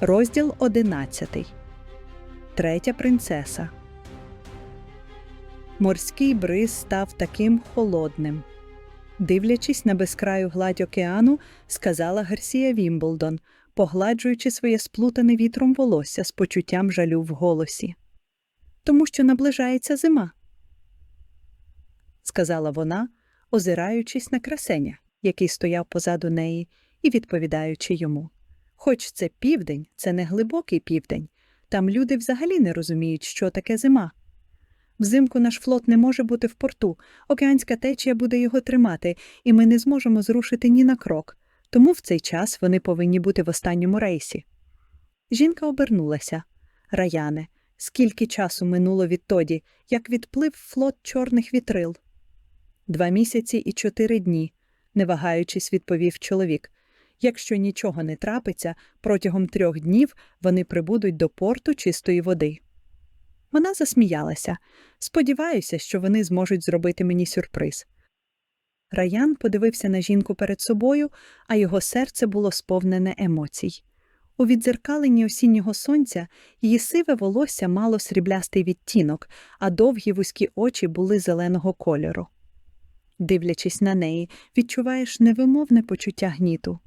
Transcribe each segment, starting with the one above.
Розділ 11. Третя принцеса. Морський бриз став таким холодним. Дивлячись на безкраю гладь океану, сказала Гарсія Вімблдон, погладжуючи своє сплутане вітром волосся з почуттям жалю в голосі. Тому що наближається зима, сказала вона, озираючись на красеня, який стояв позаду неї, і відповідаючи йому. Хоч це південь, це не глибокий південь. Там люди взагалі не розуміють, що таке зима. Взимку наш флот не може бути в порту, океанська течія буде його тримати, і ми не зможемо зрушити ні на крок. Тому в цей час вони повинні бути в останньому рейсі. Жінка обернулася. Раяне, скільки часу минуло відтоді, як відплив флот чорних вітрил? Два місяці і чотири дні, не вагаючись, відповів чоловік. Якщо нічого не трапиться, протягом трьох днів вони прибудуть до порту чистої води. Вона засміялася. Сподіваюся, що вони зможуть зробити мені сюрприз. Раян подивився на жінку перед собою, а його серце було сповнене емоцій. У віддзеркаленні осіннього сонця її сиве волосся мало сріблястий відтінок, а довгі вузькі очі були зеленого кольору. Дивлячись на неї, відчуваєш невимовне почуття гніту.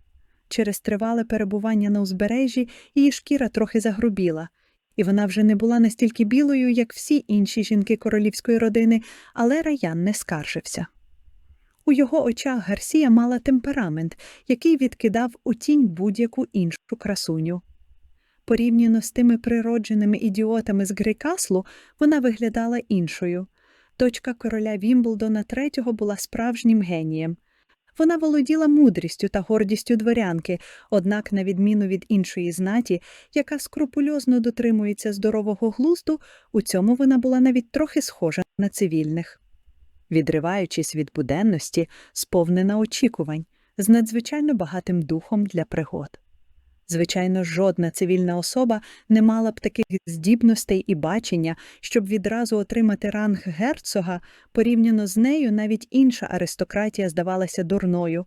Через тривале перебування на узбережжі її шкіра трохи загрубіла, і вона вже не була настільки білою, як всі інші жінки королівської родини, але раян не скаржився. У його очах Гарсія мала темперамент, який відкидав у тінь будь-яку іншу красуню. Порівняно з тими природженими ідіотами з Грейкаслу, вона виглядала іншою. Дочка короля Вімблдона III була справжнім генієм. Вона володіла мудрістю та гордістю дворянки, однак, на відміну від іншої знаті, яка скрупульозно дотримується здорового глузду, у цьому вона була навіть трохи схожа на цивільних. Відриваючись від буденності, сповнена очікувань, з надзвичайно багатим духом для пригод. Звичайно, жодна цивільна особа не мала б таких здібностей і бачення, щоб відразу отримати ранг герцога, порівняно з нею навіть інша аристократія здавалася дурною.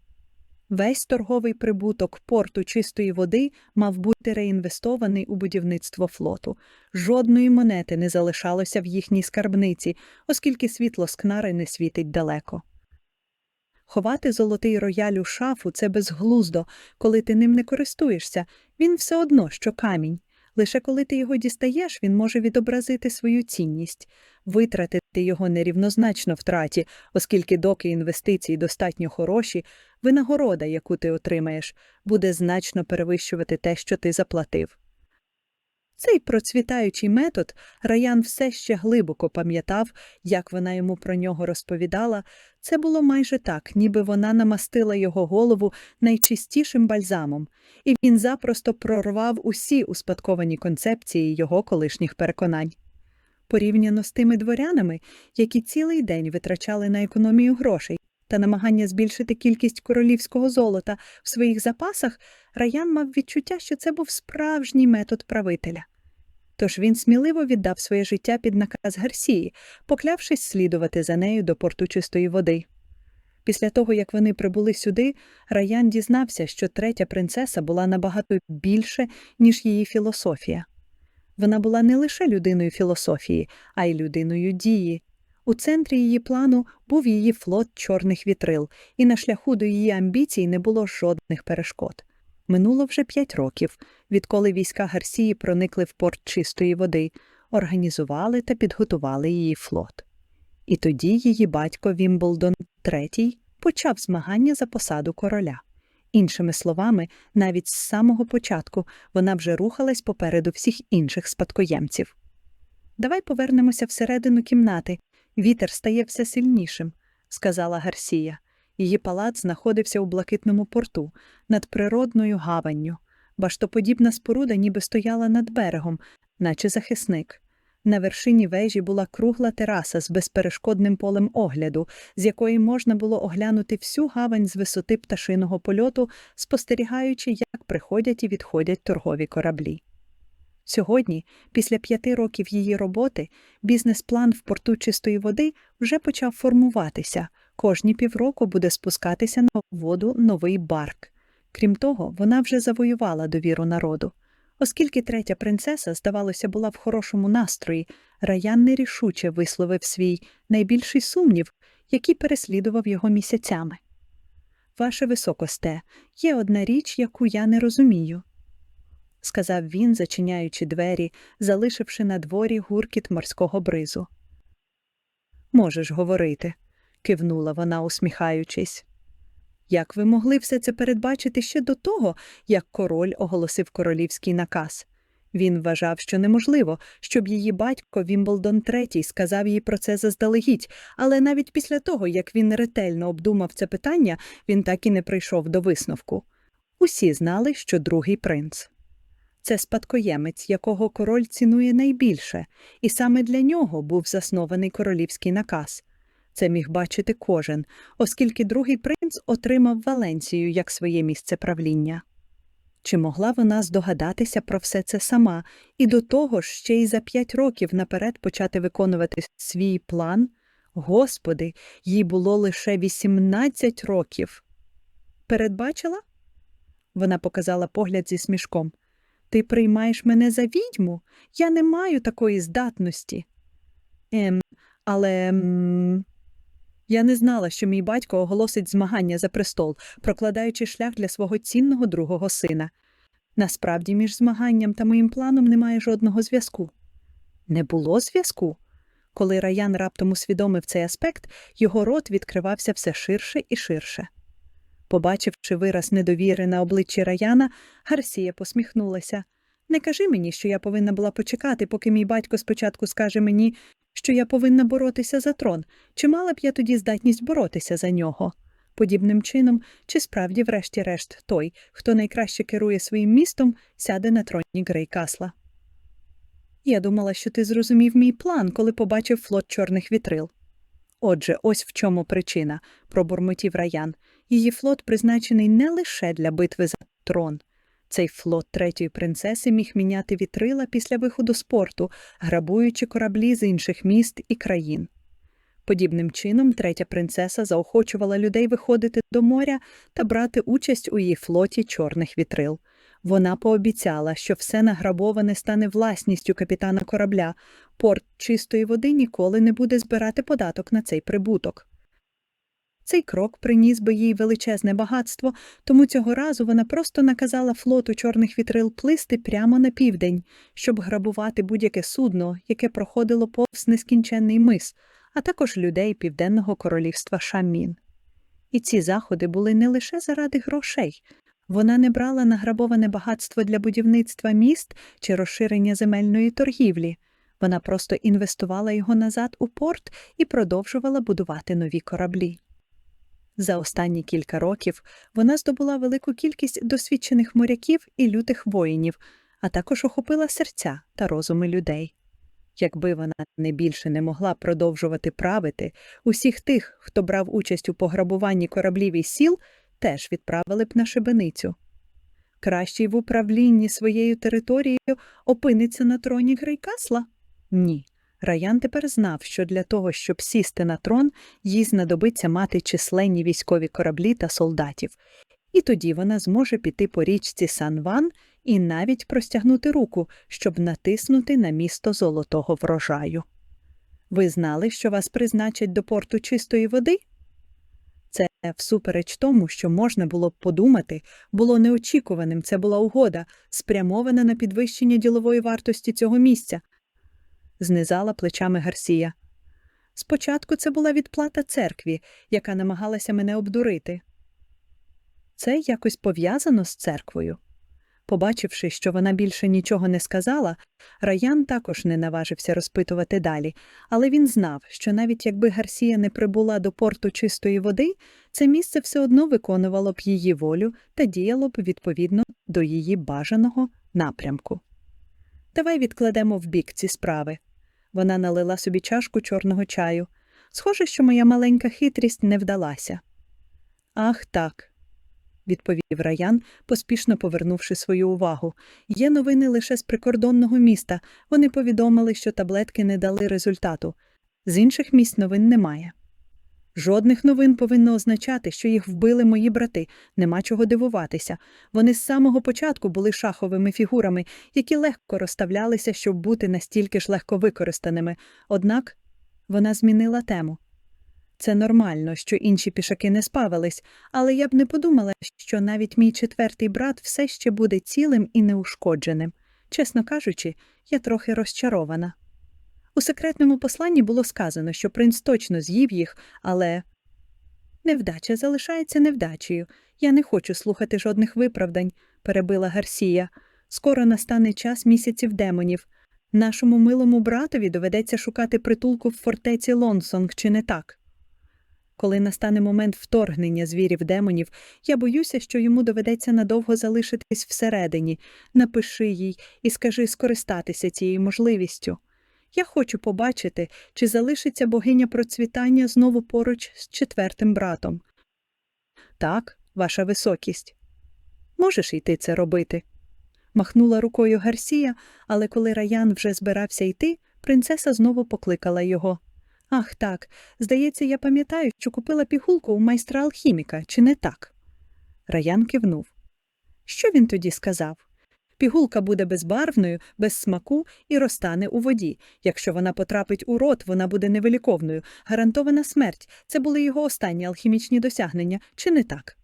Весь торговий прибуток порту чистої води мав бути реінвестований у будівництво флоту. Жодної монети не залишалося в їхній скарбниці, оскільки світло скнари не світить далеко. Ховати золотий рояль у шафу це безглуздо, коли ти ним не користуєшся, він все одно, що камінь. Лише коли ти його дістаєш, він може відобразити свою цінність, витратити його нерівнозначно втраті, оскільки доки інвестиції достатньо хороші, винагорода, яку ти отримаєш, буде значно перевищувати те, що ти заплатив. Цей процвітаючий метод Раян все ще глибоко пам'ятав, як вона йому про нього розповідала. Це було майже так, ніби вона намастила його голову найчистішим бальзамом, і він запросто прорвав усі успадковані концепції його колишніх переконань. Порівняно з тими дворянами, які цілий день витрачали на економію грошей та намагання збільшити кількість королівського золота в своїх запасах, Раян мав відчуття, що це був справжній метод правителя. Тож він сміливо віддав своє життя під наказ Гарсії, поклявшись слідувати за нею до порту чистої води. Після того, як вони прибули сюди, Раян дізнався, що третя принцеса була набагато більше, ніж її філософія. Вона була не лише людиною філософії, а й людиною дії. У центрі її плану був її флот чорних вітрил, і на шляху до її амбіцій не було жодних перешкод. Минуло вже п'ять років, відколи війська Гарсії проникли в порт чистої води, організували та підготували її флот. І тоді її батько Вімблдон III почав змагання за посаду короля. Іншими словами, навіть з самого початку вона вже рухалась попереду всіх інших спадкоємців. Давай повернемося всередину кімнати. Вітер стає все сильнішим, сказала Гарсія. Її палац знаходився у блакитному порту, над природною гаванню. Баштоподібна споруда ніби стояла над берегом, наче захисник. На вершині вежі була кругла тераса з безперешкодним полем огляду, з якої можна було оглянути всю гавань з висоти пташиного польоту, спостерігаючи, як приходять і відходять торгові кораблі. Сьогодні, після п'яти років її роботи, бізнес-план в порту чистої води вже почав формуватися. Кожні півроку буде спускатися на воду новий барк. Крім того, вона вже завоювала довіру народу. Оскільки третя принцеса, здавалося, була в хорошому настрої, Раян нерішуче висловив свій найбільший сумнів, який переслідував його місяцями. Ваше високосте, є одна річ, яку я не розумію, сказав він, зачиняючи двері, залишивши на дворі гуркіт морського бризу. Можеш говорити, кивнула вона, усміхаючись. Як ви могли все це передбачити ще до того, як король оголосив королівський наказ? Він вважав, що неможливо, щоб її батько Вімблдон III сказав їй про це заздалегідь, але навіть після того, як він ретельно обдумав це питання, він так і не прийшов до висновку. Усі знали, що другий принц. Це спадкоємець, якого король цінує найбільше, і саме для нього був заснований королівський наказ. Це міг бачити кожен, оскільки другий принц отримав Валенцію як своє місце правління. Чи могла вона здогадатися про все це сама і до того ж ще й за п'ять років наперед почати виконувати свій план? Господи, їй було лише 18 років. Передбачила? Вона показала погляд зі смішком. Ти приймаєш мене за відьму? Я не маю такої здатності. Ем, але. Ем... Я не знала, що мій батько оголосить змагання за престол, прокладаючи шлях для свого цінного другого сина. Насправді, між змаганням та моїм планом немає жодного зв'язку. Не було зв'язку. Коли Раян раптом усвідомив цей аспект, його рот відкривався все ширше і ширше. Побачивши вираз недовіри на обличчі Раяна, Гарсія посміхнулася. Не кажи мені, що я повинна була почекати, поки мій батько спочатку скаже мені, що я повинна боротися за трон, чи мала б я тоді здатність боротися за нього? Подібним чином, чи справді, врешті-решт, той, хто найкраще керує своїм містом, сяде на троні Грейкасла. Я думала, що ти зрозумів мій план, коли побачив флот чорних вітрил. Отже, ось в чому причина, пробурмотів раян. Її флот призначений не лише для битви за трон. Цей флот третьої принцеси міг міняти вітрила після виходу з порту, грабуючи кораблі з інших міст і країн. Подібним чином, третя принцеса заохочувала людей виходити до моря та брати участь у її флоті чорних вітрил. Вона пообіцяла, що все награбоване стане власністю капітана корабля. Порт чистої води ніколи не буде збирати податок на цей прибуток. Цей крок приніс би їй величезне багатство, тому цього разу вона просто наказала флоту чорних вітрил плисти прямо на південь, щоб грабувати будь-яке судно, яке проходило повз нескінченний мис, а також людей південного королівства Шамін. І ці заходи були не лише заради грошей. Вона не брала награбоване багатство для будівництва міст чи розширення земельної торгівлі. Вона просто інвестувала його назад у порт і продовжувала будувати нові кораблі. За останні кілька років вона здобула велику кількість досвідчених моряків і лютих воїнів, а також охопила серця та розуми людей. Якби вона не більше не могла продовжувати правити, усіх тих, хто брав участь у пограбуванні кораблів і сіл, теж відправили б на шибеницю. Кращий в управлінні своєю територією опиниться на троні Грейкасла? Ні. Раян тепер знав, що для того, щоб сісти на трон, їй знадобиться мати численні військові кораблі та солдатів, і тоді вона зможе піти по річці Сан-Ван і навіть простягнути руку, щоб натиснути на місто золотого врожаю. Ви знали, що вас призначать до порту чистої води? Це, всупереч тому, що можна було б подумати, було неочікуваним. Це була угода, спрямована на підвищення ділової вартості цього місця. Знизала плечами Гарсія. Спочатку це була відплата церкві, яка намагалася мене обдурити. Це якось пов'язано з церквою. Побачивши, що вона більше нічого не сказала, Раян також не наважився розпитувати далі, але він знав, що навіть якби Гарсія не прибула до порту чистої води, це місце все одно виконувало б її волю та діяло б відповідно до її бажаного напрямку. Давай відкладемо вбік ці справи. Вона налила собі чашку чорного чаю. Схоже, що моя маленька хитрість не вдалася. Ах, так відповів Раян, поспішно повернувши свою увагу. Є новини лише з прикордонного міста. Вони повідомили, що таблетки не дали результату. З інших місць новин немає. Жодних новин повинно означати, що їх вбили мої брати. Нема чого дивуватися. Вони з самого початку були шаховими фігурами, які легко розставлялися, щоб бути настільки ж легко використаними. Однак вона змінила тему. Це нормально, що інші пішаки не спавились, але я б не подумала, що навіть мій четвертий брат все ще буде цілим і неушкодженим. Чесно кажучи, я трохи розчарована. У секретному посланні було сказано, що принц точно з'їв їх, але невдача залишається невдачею. Я не хочу слухати жодних виправдань, перебила Гарсія. Скоро настане час місяців демонів. Нашому милому братові доведеться шукати притулку в фортеці Лонсонг, чи не так? Коли настане момент вторгнення звірів демонів, я боюся, що йому доведеться надовго залишитись всередині. Напиши їй і скажи скористатися цією можливістю. Я хочу побачити, чи залишиться богиня процвітання знову поруч з четвертим братом. Так, ваша високість. Можеш йти це робити. Махнула рукою Гарсія, але коли Раян вже збирався йти, принцеса знову покликала його. Ах, так, здається, я пам'ятаю, що купила пігулку у майстра алхіміка, чи не так? Раян кивнув. Що він тоді сказав? Пігулка буде безбарвною, без смаку і розтане у воді. Якщо вона потрапить у рот, вона буде невиліковною. Гарантована смерть. Це були його останні алхімічні досягнення, чи не так?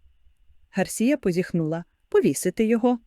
Гарсія позіхнула. Повісити його.